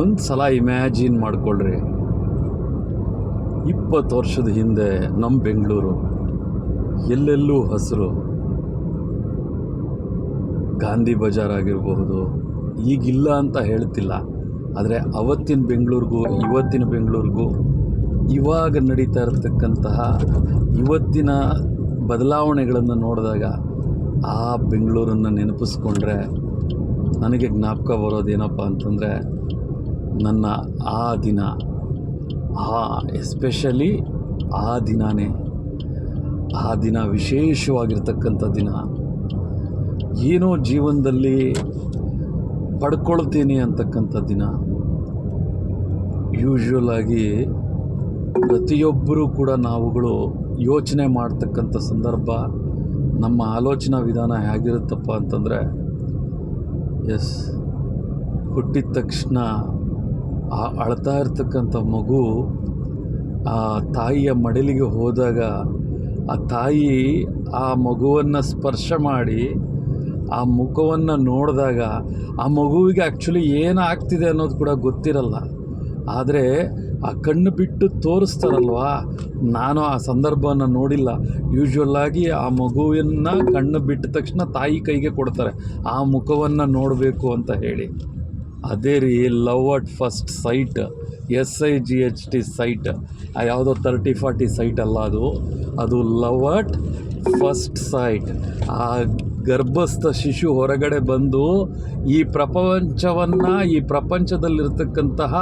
ಒಂದು ಸಲ ಇಮ್ಯಾಜಿನ್ ಮಾಡಿಕೊಳ್ಳ್ರಿ ಇಪ್ಪತ್ತು ವರ್ಷದ ಹಿಂದೆ ನಮ್ಮ ಬೆಂಗಳೂರು, ಎಲ್ಲೆಲ್ಲೂ ಹಸಿರು. ಗಾಂಧಿ ಬಜಾರ್ ಆಗಿರಬಹುದು, ಈಗಿಲ್ಲ ಅಂತ ಹೇಳ್ತಿಲ್ಲ. ಆದರೆ ಅವತ್ತಿನ ಬೆಂಗಳೂರಿಗೂ, ಇವತ್ತಿನ ಬೆಂಗಳೂರಿಗೂ ಇವಾಗ ನಡೀತಾ ಇರತಕ್ಕಂತಹ ಇವತ್ತಿನ ಬದಲಾವಣೆಗಳನ್ನು ನೋಡಿದಾಗ ಆ ಬೆಂಗಳೂರನ್ನು ನೆನಪಿಸ್ಕೊಂಡ್ರೆ ನನಗೆ ಜ್ಞಾಪಕ ಬರೋದೇನಪ್ಪ ಅಂತಂದರೆ ನನ್ನ ಆ ದಿನ, ಆ ಎಸ್ಪೆಷಲಿ ಆ ದಿನವೇ ಆ ದಿನ ವಿಶೇಷವಾಗಿರ್ತಕ್ಕಂಥ ದಿನ. ಏನೋ ಜೀವನದಲ್ಲಿ ಪಡ್ಕೊಳ್ತೀನಿ ಅಂತಕ್ಕಂಥ ದಿನ. ಯೂಶ್ವಲಾಗಿ ಪ್ರತಿಯೊಬ್ಬರೂ ಕೂಡ ನಾವುಗಳು ಯೋಚನೆ ಮಾಡ್ತಕ್ಕಂಥ ಸಂದರ್ಭ, ನಮ್ಮ ಆಲೋಚನಾ ವಿಧಾನ ಹೇಗಿರುತ್ತಪ್ಪ ಅಂತಂದರೆ ಎಸ್ ಹುಟ್ಟಿದ ತಕ್ಷಣ ಆ ಅಳ್ತಾ ಇರ್ತಕ್ಕಂಥ ಮಗು ಆ ತಾಯಿಯ ಮಡಿಲಿಗೆ ಹೋದಾಗ ಆ ತಾಯಿ ಆ ಮಗುವನ್ನು ಸ್ಪರ್ಶ ಮಾಡಿ ಆ ಮುಖವನ್ನು ನೋಡಿದಾಗ ಆ ಮಗುವಿಗೆ ಆ್ಯಕ್ಚುಲಿ ಏನು ಆಗ್ತಿದೆ ಅನ್ನೋದು ಕೂಡ ಗೊತ್ತಿರಲ್ಲ. ಆದರೆ ಆ ಕಣ್ಣು ಬಿಟ್ಟು ತೋರಿಸ್ತಾರಲ್ವಾ? ನಾನು ಆ ಸಂದರ್ಭವನ್ನು ನೋಡಿಲ್ಲ. ಯೂಶ್ವಲ್ ಆಗಿ ಆ ಮಗುವನ್ನು ಕಣ್ಣು ಬಿಟ್ಟ ತಕ್ಷಣ ತಾಯಿ ಕೈಗೆ ಕೊಡ್ತಾರೆ. ಆ ಮುಖವನ್ನು ನೋಡಬೇಕು ಅಂತ ಹೇಳಿ. ಅದೇ ರೀ love at first sight S I G H T sight. ಆ ಯಾವುದೋ ತರ್ಟಿ ಫಾರ್ಟಿ ಸೈಟ್ ಅಲ್ಲ ಅದು. ಅದು ಲವ್ ಅಟ್ ಫಸ್ಟ್ ಸೈಟ್. ಆ ಗರ್ಭಸ್ಥ ಶಿಶು ಹೊರಗಡೆ ಬಂದು ಈ ಪ್ರಪಂಚವನ್ನು, ಈ ಪ್ರಪಂಚದಲ್ಲಿರ್ತಕ್ಕಂತಹ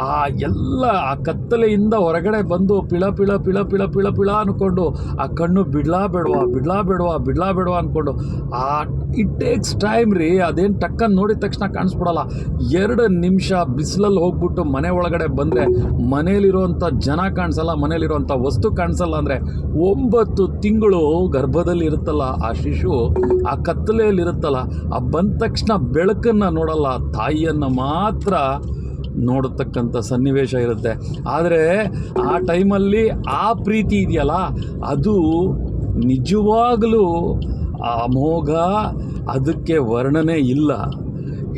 ಆ ಎಲ್ಲ ಆ ಕತ್ತಲೆಯಿಂದ ಹೊರಗಡೆ ಬಂದು ಪಿಳ ಪಿಳ ಪಿಳ ಪಿಳ ಪಿಳ ಪಿಳ ಅಂದ್ಕೊಂಡು ಆ ಕಣ್ಣು ಬಿಡ್ಲಾ ಬೇಡವಾ ಬಿಡ್ಲಾ ಬೇಡವಾ ಬಿಡ್ಲಾ ಬೇಡವಾ ಅಂದ್ಕೊಂಡು ಆ ಇಟ್ ಟೇಕ್ಸ್ ಟೈಮ್ ರೀ, ಅದೇನು ಟಕ್ಕನ್ ನೋಡಿದ ತಕ್ಷಣ ಕಾಣಿಸ್ಬಿಡಲ್ಲ. ಎರಡು ನಿಮಿಷ ಬಿಸಿಲಲ್ಲಿ ಹೋಗ್ಬಿಟ್ಟು ಮನೆ ಒಳಗಡೆ ಬಂದರೆ ಮನೇಲಿರುವಂಥ ಜನ ಕಾಣಿಸಲ್ಲ ಮನೇಲಿರುವಂಥ ವಸ್ತು ಕಾಣಿಸಲ್ಲ ಅಂದರೆ ಒಂಬತ್ತು ತಿಂಗಳು ಗರ್ಭದಲ್ಲಿ ಇರುತ್ತಲ್ಲ ಆ ಶಿಶು, ಆ ಕತ್ತಲೆಯಲ್ಲಿ ಇರುತ್ತಲ್ಲ ಆ ಬಂದ ತಕ್ಷಣ ಬೆಳಕನ್ನು ನೋಡಲ್ಲ, ತಾಯಿಯನ್ನು ಮಾತ್ರ ನೋಡತಕ್ಕಂಥ ಸನ್ನಿವೇಶ ಇರುತ್ತೆ. ಆದರೆ ಆ ಟೈಮಲ್ಲಿ ಆ ಪ್ರೀತಿ ಇದೆಯಲ್ಲ, ಅದು ನಿಜವಾಗಲೂ ಅಮೋಘ, ಅದಕ್ಕೆ ವರ್ಣನೆ ಇಲ್ಲ.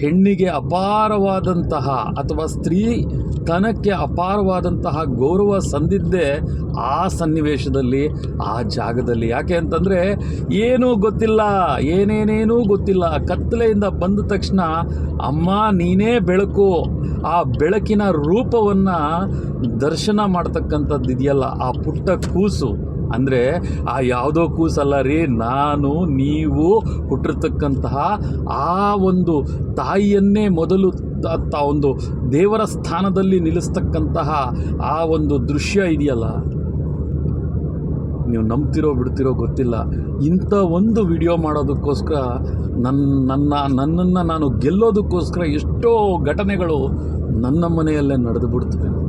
ಹೆಣ್ಣಿಗೆ ಅಪಾರವಾದಂತಹ ಅಥವಾ ಸ್ತ್ರೀ ತನಕ್ಕೆ ಅಪಾರವಾದಂತಹ ಗೌರವ ಸಂದಿದ್ದೇ ಆ ಸನ್ನಿವೇಶದಲ್ಲಿ, ಆ ಜಾಗದಲ್ಲಿ. ಯಾಕೆ ಅಂತಂದರೆ, ಏನೂ ಗೊತ್ತಿಲ್ಲ, ಏನೇನೇನೂ ಗೊತ್ತಿಲ್ಲ. ಕತ್ತಲೆಯಿಂದ ಬಂದ ತಕ್ಷಣ, ಅಮ್ಮ, ನೀನೇ ಬೆಳಕು. ಆ ಬೆಳಕಿನ ರೂಪವನ್ನು ದರ್ಶನ ಮಾಡ್ತಕ್ಕಂಥದ್ದು ಇದೆಯಲ್ಲ ಆ ಪುಟ್ಟ ಕೂಸು. ಅಂದರೆ ಆ ಯಾವುದೋ ಕೂಸಲ್ಲ ರೀ, ನಾನು, ನೀವು ಹುಟ್ಟಿರ್ತಕ್ಕಂತಹ ಆ ಒಂದು ತಾಯಿಯನ್ನೇ ಮೊದಲು ತ- ಒಂದು ದೇವರ ಸ್ಥಾನದಲ್ಲಿ ನಿಲ್ಲಿಸ್ತಕ್ಕಂತಹ ಆ ಒಂದು ದೃಶ್ಯ ಇದೆಯಲ್ಲ? ನೀವು ನಂಬ್ತಿರೋ ಬಿಡ್ತಿರೋ ಗೊತ್ತಿಲ್ಲ. ಇಂಥ ಒಂದು ವಿಡಿಯೋ ಮಾಡೋದಕ್ಕೋಸ್ಕರ ನನ್ನ ನನ್ನ, ನನ್ನನ್ನು ನಾನು ಗೆಲ್ಲೋದಕ್ಕೋಸ್ಕರ ಎಷ್ಟೋ ಘಟನೆಗಳು ನನ್ನ ಮನೆಯಲ್ಲೇ ನಡೆದು ಬಿಡ್ತವೆ.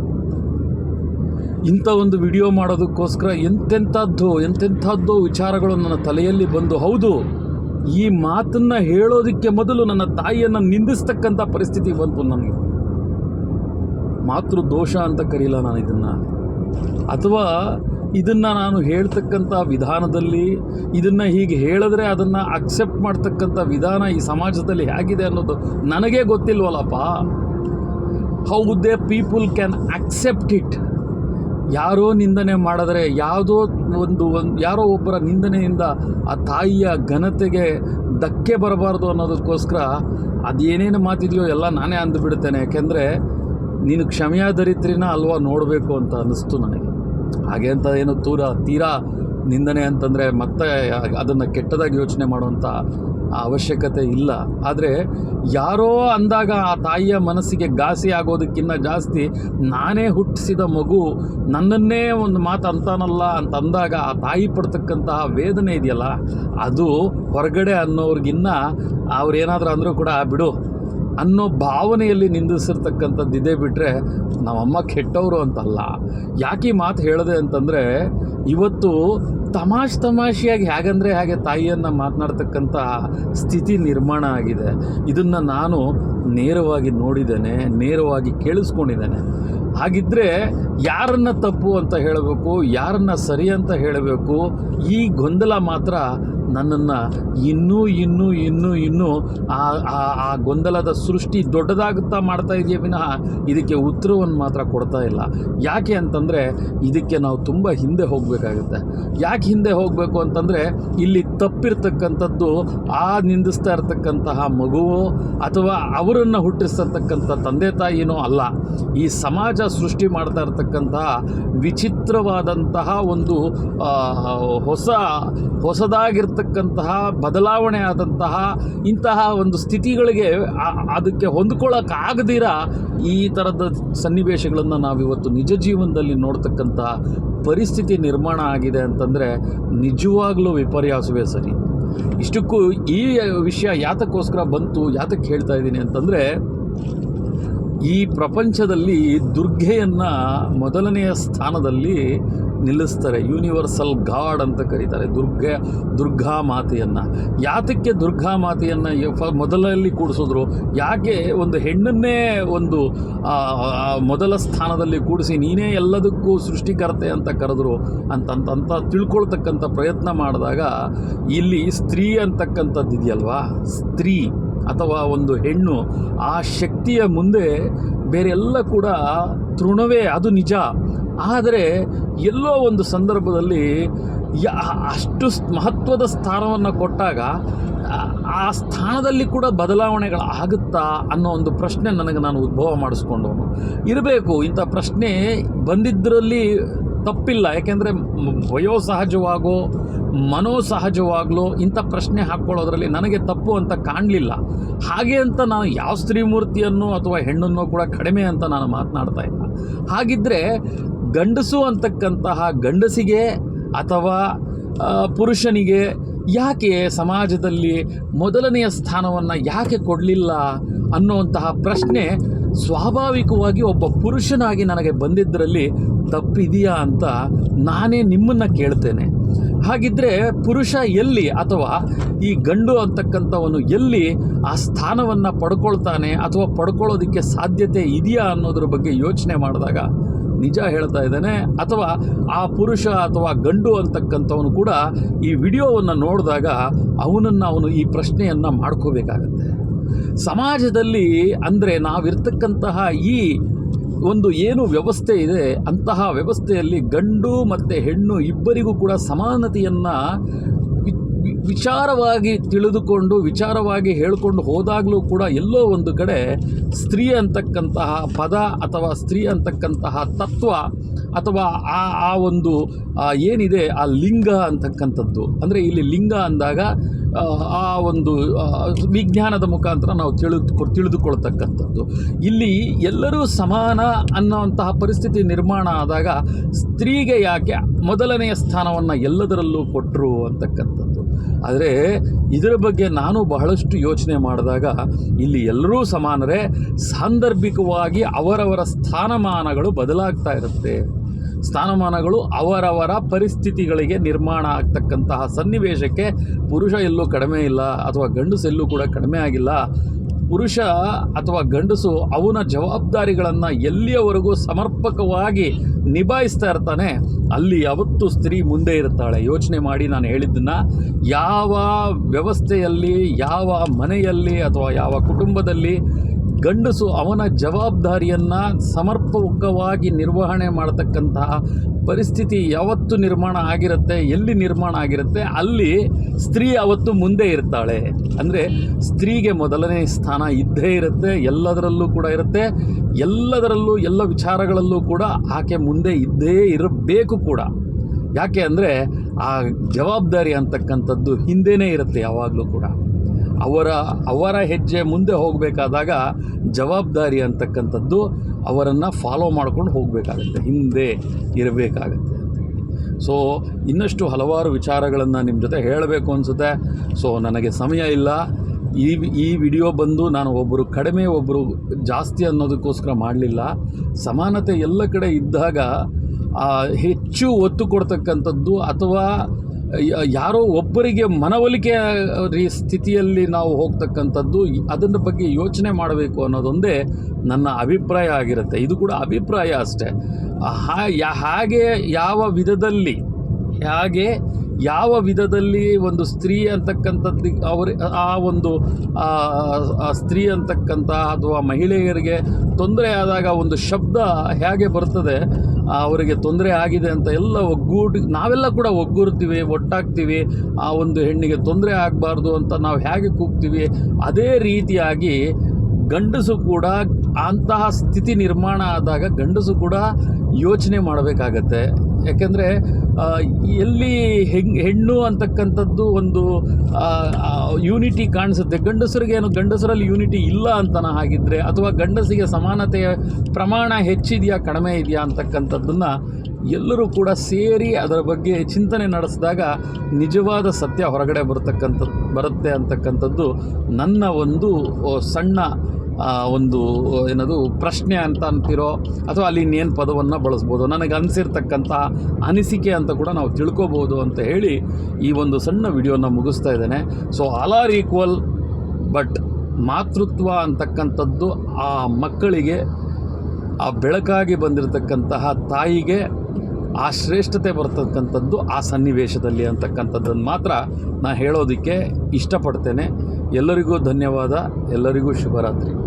ಇಂಥ ಒಂದು ವಿಡಿಯೋ ಮಾಡೋದಕ್ಕೋಸ್ಕರ ಎಂತೆಂಥದ್ದು ಎಂತೆಂಥದ್ದು ವಿಚಾರಗಳು ನನ್ನ ತಲೆಯಲ್ಲಿ ಬಂದು. ಹೌದು, ಈ ಮಾತನ್ನು ಹೇಳೋದಕ್ಕೆ ಮೊದಲು ನನ್ನ ತಾಯಿಯನ್ನು ನಿಂದಿಸ್ತಕ್ಕಂಥ ಪರಿಸ್ಥಿತಿ ಬಂತು ನನಗೆ. ಮಾತೃ ದೋಷ ಅಂತ ಕರೀಲ ನಾನು ಇದನ್ನು. ಅಥವಾ ಇದನ್ನು ನಾನು ಹೇಳ್ತಕ್ಕಂಥ ವಿಧಾನದಲ್ಲಿ, ಇದನ್ನು ಹೀಗೆ ಹೇಳಿದ್ರೆ ಅದನ್ನು ಅಕ್ಸೆಪ್ಟ್ ಮಾಡ್ತಕ್ಕಂಥ ವಿಧಾನ ಈ ಸಮಾಜದಲ್ಲಿ ಹೇಗಿದೆ ಅನ್ನೋದು ನನಗೇ ಗೊತ್ತಿಲ್ವಲ್ಲಪ್ಪ. How they people can accept it ಯಾರೋ ನಿಂದನೆ ಮಾಡಿದರೆ ಯಾವುದೋ ಒಂದು ಒಂದು ಯಾರೋ ಒಬ್ಬರ ನಿಂದನೆಯಿಂದ ಆ ತಾಯಿಯ ಘನತೆಗೆ ಧಕ್ಕೆ ಬರಬಾರ್ದು ಅನ್ನೋದಕ್ಕೋಸ್ಕರ ಅದೇನೇನು ಮಾತಿದೆಯೋ ಎಲ್ಲ ನಾನೇ ಅಂದುಬಿಡ್ತೇನೆ ಯಾಕೆಂದರೆ ನೀನು ಕ್ಷಮೆಯ ದರಿದ್ರಿನ ಅಲ್ವಾ ನೋಡಬೇಕು ಅಂತ ಅನ್ನಿಸ್ತು ನನಗೆ. ಹಾಗೆ ಅಂತ ಏನು ತೂರ ತೀರಾ ನಿಂದನೆ ಅಂತಂದರೆ ಮತ್ತೆ ಅದನ್ನು ಕೆಟ್ಟದಾಗಿ ಯೋಚನೆ ಮಾಡುವಂಥ ಅವಶ್ಯಕತೆ ಇಲ್ಲ. ಆದರೆ ಯಾರೋ ಅಂದಾಗ ಆ ತಾಯಿಯ ಮನಸ್ಸಿಗೆ ಘಾಸಿ ಆಗೋದಕ್ಕಿಂತ ಜಾಸ್ತಿ ನಾನೇ ಹುಟ್ಟಿಸಿದ ಮಗು ನನ್ನನ್ನೇ ಒಂದು ಮಾತು ಅಂತಾನಲ್ಲ ಅಂತ ಅಂದಾಗ ಆ ತಾಯಿ ಪಡ್ತಕ್ಕಂತಹ ವೇದನೆ ಇದೆಯಲ್ಲ, ಅದು ಹೊರಗಡೆ ಅನ್ನೋರ್ಗಿನ್ನ ಅವ್ರೇನಾದರೂ ಅಂದರೂ ಕೂಡ ಬಿಡು, ಅನ್ನೋ ಭಾವನೆಯಲ್ಲಿ ನಿಂದಿಸಿರ್ತಕ್ಕಂಥದ್ದು ಇದೇ ಬಿಟ್ಟರೆ ನಮ್ಮಮ್ಮ ಕೆಟ್ಟವರು ಅಂತಲ್ಲ. ಯಾಕೆ ಮಾತು ಹೇಳಿದೆ ಅಂತಂದರೆ ಇವತ್ತು ತಮಾಷೆ ತಮಾಷೆಯಾಗಿ ಹೇಗಂದರೆ ಹಾಗೆ ತಾಯಿಯನ್ನು ಮಾತನಾಡ್ತಕ್ಕಂಥ ಸ್ಥಿತಿ ನಿರ್ಮಾಣ ಆಗಿದೆ. ಇದನ್ನು ನಾನು ನೇರವಾಗಿ ನೋಡಿದ್ದೇನೆ, ನೇರವಾಗಿ ಕೇಳಿಸ್ಕೊಂಡಿದ್ದೇನೆ. ಹಾಗಿದ್ದರೆ ಯಾರನ್ನ ತಪ್ಪು ಅಂತ ಹೇಳಬೇಕು, ಯಾರನ್ನ ಸರಿ ಅಂತ ಹೇಳಬೇಕು, ಈ ಗೊಂದಲ ಮಾತ್ರ ನನ್ನನ್ನು ಇನ್ನೂ ಇನ್ನೂ ಇನ್ನೂ ಇನ್ನೂ ಆ, ಆ- ಗೊಂದಲದ ಸೃಷ್ಟಿ ದೊಡ್ಡದಾಗುತ್ತಾ ಮಾಡ್ತಾ ಇದೆಯೇ ವಿನಃ ಇದಕ್ಕೆ ಉತ್ತರವನ್ನು ಮಾತ್ರ ಕೊಡ್ತಾ ಇಲ್ಲ. ಯಾಕೆ ಅಂತಂದರೆ ಇದಕ್ಕೆ ನಾವು ತುಂಬ ಹಿಂದೆ ಹೋಗಬೇಕಾಗುತ್ತೆ. ಯಾಕೆ ಹಿಂದೆ ಹೋಗಬೇಕು ಅಂತಂದರೆ ಇಲ್ಲಿ ತಪ್ಪಿರ್ತಕ್ಕಂಥದ್ದು, ಆ ನಿಂದಿಸ್ತಾ ಇರತಕ್ಕಂತಹ ಮಗುವು ಅಥವಾ ಅವರನ್ನು ಹುಟ್ಟಿಸ್ತಕ್ಕಂಥ ತಂದೆ ತಾಯಿನೋ ಅಲ್ಲ. ಈ ಸಮಾಜ ಸೃಷ್ಟಿ ಮಾಡ್ತಾ ಇರತಕ್ಕಂತಹ ವಿಚಿತ್ರವಾದಂತಹ ಒಂದು ಹೊಸ ಹೊಸ ಹೊಸದಾಗಿರ್ತಕ್ಕಂತಹ ಬದಲಾವಣೆ ಆದಂತಹ ಇಂತಹ ಒಂದು ಸ್ಥಿತಿಗಳಿಗೆ ಅದಕ್ಕೆ ಹೊಂದ್ಕೊಳ್ಳೋಕ್ಕಾಗದಿರ ಈ ಥರದ ಸನ್ನಿವೇಶಗಳನ್ನು ನಾವಿವತ್ತು ನಿಜ ಜೀವನದಲ್ಲಿ ನೋಡ್ತಕ್ಕಂಥ ಪರಿಸ್ಥಿತಿ ನಿರ್ಮಾಣ ಆಗಿದೆ ಅಂತಂದರೆ ನಿಜವಾಗ್ಲೂ ವಿಪರ್ಯಾಸವೇ ಸರಿ. ಇಷ್ಟಕ್ಕೂ ಈ ವಿಷಯ ಯಾತಕ್ಕೋಸ್ಕರ ಬಂತು ಯಾತಕ್ಕೆ ಹೇಳ್ತಾ ಇದ್ದೀನಿ ಅಂತಂದರೆ ಈ ಪ್ರಪಂಚದಲ್ಲಿ ದುರ್ಗೆಯನ್ನು ಮೊದಲನೆಯ ಸ್ಥಾನದಲ್ಲಿ ನಿಲ್ಲಿಸ್ತಾರೆ. ಯೂನಿವರ್ಸಲ್ ಗಾಡ್ ಅಂತ ಕರೀತಾರೆ. ದುರ್ಗೆ, ದುರ್ಗಾ ಮಾತೆಯನ್ನು. ಯಾತಕ್ಕೆ ದುರ್ಗಾ ಮಾತೆಯನ್ನು ಮೊದಲಲ್ಲಿ ಕೂಡಿಸಿದ್ರು? ಯಾಕೆ ಒಂದು ಹೆಣ್ಣನ್ನೇ ಒಂದು ಮೊದಲ ಸ್ಥಾನದಲ್ಲಿ ಕೂಡಿಸಿ ನೀನೇ ಎಲ್ಲದಕ್ಕೂ ಸೃಷ್ಟಿಕರ್ತೆ ಅಂತ ಕರೆದ್ರು ಅಂತಂತ ಅಂತ ತಿಳ್ಕೊಳ್ತಕ್ಕಂಥ ಪ್ರಯತ್ನ ಮಾಡಿದಾಗ ಇಲ್ಲಿ ಸ್ತ್ರೀ ಅಂತಕ್ಕಂಥದ್ದು ಇದೆಯಲ್ವಾ ಸ್ತ್ರೀ. ಅಥವಾ ಒಂದು ಹೆಣ್ಣು ಆ ಶಕ್ತಿಯ ಮುಂದೆ ಬೇರೆಲ್ಲ ಕೂಡ ತೃಣವೇ, ಅದು ನಿಜ. ಆದರೆ ಎಲ್ಲೋ ಒಂದು ಸಂದರ್ಭದಲ್ಲಿ ಅಷ್ಟು ಮಹತ್ವದ ಸ್ಥಾನವನ್ನು ಕೊಟ್ಟಾಗ ಆ- ಆ ಸ್ಥಾನದಲ್ಲಿ ಕೂಡ ಬದಲಾವಣೆಗಳು ಆಗುತ್ತಾ ಅನ್ನೋ ಒಂದು ಪ್ರಶ್ನೆ ನನಗೆ ನಾನು ಉದ್ಭವ ಮಾಡಿಸ್ಕೊಂಡವನು. ಇರಬೇಕು, ಇಂಥ ಪ್ರಶ್ನೆ ಬಂದಿದ್ದರಲ್ಲಿ ತಪ್ಪಿಲ್ಲ. ಯಾಕೆಂದರೆ ವಯೋಸಹಜವಾಗೋ, ಮನೋಸಹಜವಾಗಲೋ ಇಂಥ ಪ್ರಶ್ನೆ ಹಾಕ್ಕೊಳ್ಳೋದ್ರಲ್ಲಿ ನನಗೆ ತಪ್ಪು ಅಂತ ಕಾಣಲಿಲ್ಲ. ಹಾಗೆ ಅಂತ ನಾನು ಯಾವ ಸ್ತ್ರೀ ಮೂರ್ತಿಯನ್ನು ಅಥವಾ ಹೆಣ್ಣನ್ನು ಕೂಡ ಕಡಿಮೆ ಅಂತ ನಾನು ಮಾತನಾಡ್ತಾ ಇಲ್ಲ. ಹಾಗಿದ್ದರೆ ಗಂಡಸು ಅಂತಕ್ಕಂತಹ ಗಂಡಸಿಗೆ ಅಥವಾ ಪುರುಷನಿಗೆ ಯಾಕೆ ಸಮಾಜದಲ್ಲಿ ಮೊದಲನೆಯ ಸ್ಥಾನವನ್ನು ಯಾಕೆ ಕೊಡಲಿಲ್ಲ ಅನ್ನುವಂತಹ ಪ್ರಶ್ನೆ ಸ್ವಾಭಾವಿಕವಾಗಿ ಒಬ್ಬ ಪುರುಷನಾಗಿ ನನಗೆ ಬಂದಿದ್ದರಲ್ಲಿ ತಪ್ಪಿದೆಯಾ ಅಂತ ನಾನೇ ನಿಮ್ಮನ್ನು ಕೇಳ್ತೇನೆ. ಹಾಗಿದ್ದರೆ ಪುರುಷ ಎಲ್ಲಿ ಅಥವಾ ಈ ಗಂಡು ಅಂತಕ್ಕಂಥವನು ಎಲ್ಲಿ ಆ ಸ್ಥಾನವನ್ನು ಪಡ್ಕೊಳ್ತಾನೆ ಅಥವಾ ಪಡ್ಕೊಳ್ಳೋದಕ್ಕೆ ಸಾಧ್ಯತೆ ಇದೆಯಾ ಅನ್ನೋದ್ರ ಬಗ್ಗೆ ಯೋಚನೆ ಮಾಡಿದಾಗ ನಿಜ ಹೇಳ್ತಾ ಇದ್ದಾನೆ. ಅಥವಾ ಆ ಪುರುಷ ಅಥವಾ ಗಂಡು ಅಂತಕ್ಕಂಥವನು ಕೂಡ ಈ ವಿಡಿಯೋವನ್ನು ನೋಡಿದಾಗ ಅವನನ್ನು ಅವನು ಈ ಪ್ರಶ್ನೆಯನ್ನು ಮಾಡ್ಕೋಬೇಕಾಗತ್ತೆ. ಸಮಾಜದಲ್ಲಿ ಅಂದರೆ ನಾವಿರ್ತಕ್ಕಂತಹ ಈ ಒಂದು ಏನು ವ್ಯವಸ್ಥೆ ಇದೆ, ಅಂತಹ ವ್ಯವಸ್ಥೆಯಲ್ಲಿ ಗಂಡು ಮತ್ತು ಹೆಣ್ಣು ಇಬ್ಬರಿಗೂ ಕೂಡ ಸಮಾನತೆಯನ್ನು ವಿಚಾರವಾಗಿ ತಿಳಿದುಕೊಂಡು ವಿಚಾರವಾಗಿ ಹೇಳಿಕೊಂಡು ಹೋದಾಗಲೂ ಕೂಡ ಎಲ್ಲೋ ಒಂದು ಕಡೆ ಸ್ತ್ರೀ ಅಂತಕ್ಕಂತಹ ಪದ ಅಥವಾ ಸ್ತ್ರೀ ಅಂತಕ್ಕಂತಹ ತತ್ವ ಅಥವಾ ಆ ಆ ಒಂದು ಏನಿದೆ ಆ ಲಿಂಗ ಅಂತಕ್ಕಂಥದ್ದು. ಅಂದರೆ ಇಲ್ಲಿ ಲಿಂಗ ಅಂದಾಗ ಆ, ಒಂದು ವಿಜ್ಞಾನದ ಮುಖಾಂತರ ನಾವು ತಿಳಿದು ತಿಳಿದುಕೊಳ್ತಕ್ಕಂಥದ್ದು. ಇಲ್ಲಿ ಎಲ್ಲರೂ ಸಮಾನ ಅನ್ನೋವಂತಹ ಪರಿಸ್ಥಿತಿ ನಿರ್ಮಾಣ ಆದಾಗ ಸ್ತ್ರೀಗೆ ಯಾಕೆ ಮೊದಲನೆಯ ಸ್ಥಾನವನ್ನು ಎಲ್ಲದರಲ್ಲೂ ಕೊಟ್ಟರು ಅಂತಕ್ಕಂಥದ್ದು. ಆದರೆ ಇದರ ಬಗ್ಗೆ ನಾನು ಬಹಳಷ್ಟು ಯೋಚನೆ ಮಾಡಿದಾಗ ಇಲ್ಲಿ ಎಲ್ಲರೂ ಸಮಾನರೇ, ಸಾಂದರ್ಭಿಕವಾಗಿ ಅವರವರ ಸ್ಥಾನಮಾನಗಳು ಬದಲಾಗ್ತಾ ಇರುತ್ತೆ. ಸ್ಥಾನಮಾನಗಳು ಅವರವರ ಪರಿಸ್ಥಿತಿಗಳಿಗೆ ನಿರ್ಮಾಣ ಆಗ್ತಕ್ಕಂತಹ ಸನ್ನಿವೇಶಕ್ಕೆ ಪುರುಷ ಎಲ್ಲೂ ಕಡಿಮೆ ಇಲ್ಲ, ಅಥವಾ ಗಂಡಸೆಲ್ಲೂ ಕೂಡ ಕಡಿಮೆ ಆಗಿಲ್ಲ. ಪುರುಷ ಅಥವಾ ಗಂಡಸು ಅವನ ಜವಾಬ್ದಾರಿಗಳನ್ನು ಎಲ್ಲಿಯವರೆಗೂ ಸಮರ್ಪಕವಾಗಿ ನಿಭಾಯಿಸ್ತಾ ಇರ್ತಾನೆ, ಅಲ್ಲಿ ಯಾವತ್ತೂ ಸ್ತ್ರೀ ಮುಂದೆ ಇರ್ತಾಳೆ. ಯೋಚನೆ ಮಾಡಿ ನಾನು ಹೇಳಿದ್ದನ್ನು ಯಾವ ವ್ಯವಸ್ಥೆಯಲ್ಲಿ, ಯಾವ ಮನೆಯಲ್ಲಿ ಅಥವಾ ಯಾವ ಕುಟುಂಬದಲ್ಲಿ ಗಂಡಸು ಅವನ ಜವಾಬ್ದಾರಿಯನ್ನು ಸಮರ್ಪಕವಾಗಿ ನಿರ್ವಹಣೆ ಮಾಡತಕ್ಕಂತಹ ಪರಿಸ್ಥಿತಿ ಯಾವತ್ತು ನಿರ್ಮಾಣ ಆಗಿರುತ್ತೆ, ಎಲ್ಲಿ ನಿರ್ಮಾಣ ಆಗಿರುತ್ತೆ, ಅಲ್ಲಿ ಸ್ತ್ರೀ ಅವತ್ತು ಮುಂದೆ ಇರ್ತಾಳೆ. ಅಂದರೆ ಸ್ತ್ರೀಗೆ ಮೊದಲನೇ ಸ್ಥಾನ ಇದ್ದೇ ಇರುತ್ತೆ, ಎಲ್ಲದರಲ್ಲೂ ಕೂಡ ಇರುತ್ತೆ, ಎಲ್ಲದರಲ್ಲೂ, ಎಲ್ಲ ವಿಚಾರಗಳಲ್ಲೂ ಕೂಡ ಆಕೆ ಮುಂದೆ ಇದ್ದೇ ಇರಬೇಕು ಕೂಡ. ಯಾಕೆ ಅಂದರೆ ಆ ಜವಾಬ್ದಾರಿ ಅಂತಕ್ಕಂಥದ್ದು ಹಿಂದೆಯೇ ಇರುತ್ತೆ ಯಾವಾಗಲೂ ಕೂಡ. ಅವರ ಅವರ ಹೆಜ್ಜೆ ಮುಂದೆ ಹೋಗಬೇಕಾದಾಗ ಜವಾಬ್ದಾರಿ ಅಂತಕ್ಕಂಥದ್ದು ಅವರನ್ನು ಫಾಲೋ ಮಾಡ್ಕೊಂಡು ಹೋಗಬೇಕಾಗತ್ತೆ, ಹಿಂದೆ ಇರಬೇಕಾಗತ್ತೆ ಸೊ ಇನ್ನಷ್ಟು ಹಲವಾರು ವಿಚಾರಗಳನ್ನು ನಿಮ್ಮ ಜೊತೆ ಹೇಳಬೇಕು ಅನಿಸುತ್ತೆ. ಸೊ ನನಗೆ ಸಮಯ ಇಲ್ಲ. ಈ ಈ ವಿಡಿಯೋ ಬಂದು ನಾನು ಒಬ್ಬರು ಕಡಿಮೆ ಒಬ್ಬರು ಜಾಸ್ತಿ ಅನ್ನೋದಕ್ಕೋಸ್ಕರ ಮಾಡಲಿಲ್ಲ. ಸಮಾನತೆ ಎಲ್ಲ ಕಡೆ ಇದ್ದಾಗ ಹೆಚ್ಚು ಒತ್ತು ಕೊಡ್ತಕ್ಕಂಥದ್ದು ಅಥವಾ ಯಾರೋ ಒಬ್ಬರಿಗೆ ಮನವೊಲಿಕೆ ರೀ- ಸ್ಥಿತಿಯಲ್ಲಿ ನಾವು ಹೋಗ್ತಕ್ಕಂಥದ್ದು ಅದನ್ನ ಬಗ್ಗೆ ಯೋಚನೆ ಮಾಡಬೇಕು ಅನ್ನೋದೊಂದೇ ನನ್ನ ಅಭಿಪ್ರಾಯ ಆಗಿರುತ್ತೆ. ಇದು ಕೂಡ ಅಭಿಪ್ರಾಯ ಅಷ್ಟೇ. ಹಾಗೆ ಯಾವ ವಿಧದಲ್ಲಿ, ಹೇಗೆ ಯಾವ ವಿಧದಲ್ಲಿ ಒಂದು ಸ್ತ್ರೀ ಅಂತಕ್ಕಂಥದ್ದು ಅವರು, ಆ ಒಂದು ಸ್ತ್ರೀ ಅಂತಕ್ಕಂಥ ಅಥವಾ ಮಹಿಳೆಯರಿಗೆ ತೊಂದರೆ ಆದಾಗ ಒಂದು ಶಬ್ದ ಹೇಗೆ ಬರ್ತದೆ, ಅವರಿಗೆ ತೊಂದರೆ ಆಗಿದೆ ಅಂತ ಎಲ್ಲ ಒಗ್ಗೂಡಿ, ನಾವೆಲ್ಲ ಕೂಡ ಒಗ್ಗೂರ್ತೀವಿ ಒಟ್ಟಾಗ್ತೀವಿ, ಆ ಒಂದು ಹೆಣ್ಣಿಗೆ ತೊಂದರೆ ಆಗಬಾರ್ದು ಅಂತ ನಾವು ಹೇಗೆ ಕೂಗ್ತೀವಿ, ಅದೇ ರೀತಿಯಾಗಿ ಗಂಡಸು ಕೂಡ ಅಂತಹ ಸ್ಥಿತಿ ನಿರ್ಮಾಣ ಆದಾಗ ಗಂಡಸು ಕೂಡ ಯೋಚನೆ ಮಾಡಬೇಕಾಗತ್ತೆ. ಯಾಕೆಂದರೆ ಎಲ್ಲಿ ಹೆಣ್ಣು ಅಂತಕ್ಕಂಥದ್ದು ಒಂದು ಯೂನಿಟಿ ಕಾಣಿಸುತ್ತೆ. ಗಂಡಸರಿಗೇನು ಗಂಡಸರಲ್ಲಿ ಯೂನಿಟಿ ಇಲ್ಲ ಅಂತನ ಹಾಗಿದ್ರೆ, ಅಥವಾ ಗಂಡಸಿಗೆ ಸಮಾನತೆಯ ಪ್ರಮಾಣ ಹೆಚ್ಚಿದೆಯಾ, ಕಡಿಮೆ ಇದೆಯಾ ಅಂತಕ್ಕಂಥದ್ದನ್ನು ಎಲ್ಲರೂ ಕೂಡ ಸೇರಿ ಅದರ ಬಗ್ಗೆ ಚಿಂತನೆ ನಡೆಸಿದಾಗ ನಿಜವಾದ ಸತ್ಯ ಹೊರಗಡೆ ಬರ್ತಕ್ಕಂಥದ್ದು ಬರುತ್ತೆ ಅಂತಕ್ಕಂಥದ್ದು ನನ್ನ ಒಂದು ಸಣ್ಣ ಒಂದು ಏನದು, ಪ್ರಶ್ನೆ ಅಂತ ಅಂತಿರೋ ಅಥವಾ ಅಲ್ಲಿ ಇನ್ನೇನು ಪದವನ್ನು ಬಳಸ್ಬೋದು. ನನಗೆ ಅನಿಸಿರ್ತಕ್ಕಂಥ ಅನಿಸಿಕೆ ಅಂತ ಕೂಡ ನಾವು ತಿಳ್ಕೋಬೋದು ಅಂತ ಹೇಳಿ ಈ ಒಂದು ಸಣ್ಣ ವಿಡಿಯೋನ ಮುಗಿಸ್ತಾ ಇದ್ದೇನೆ. So all are equal but ಮಾತೃತ್ವ ಅಂತಕ್ಕಂಥದ್ದು ಆ ಮಕ್ಕಳಿಗೆ, ಆ ಬೆಳಕಾಗಿ ಬಂದಿರತಕ್ಕಂತಹ ತಾಯಿಗೆ ಆ ಶ್ರೇಷ್ಠತೆ ಬರ್ತಕ್ಕಂಥದ್ದು ಆ ಸನ್ನಿವೇಶದಲ್ಲಿ ಅಂತಕ್ಕಂಥದ್ದನ್ನು ಮಾತ್ರ ನಾನು ಹೇಳೋದಕ್ಕೆ ಇಷ್ಟಪಡ್ತೇನೆ. ಎಲ್ಲರಿಗೂ ಧನ್ಯವಾದ. ಎಲ್ಲರಿಗೂ ಶುಭರಾತ್ರಿ.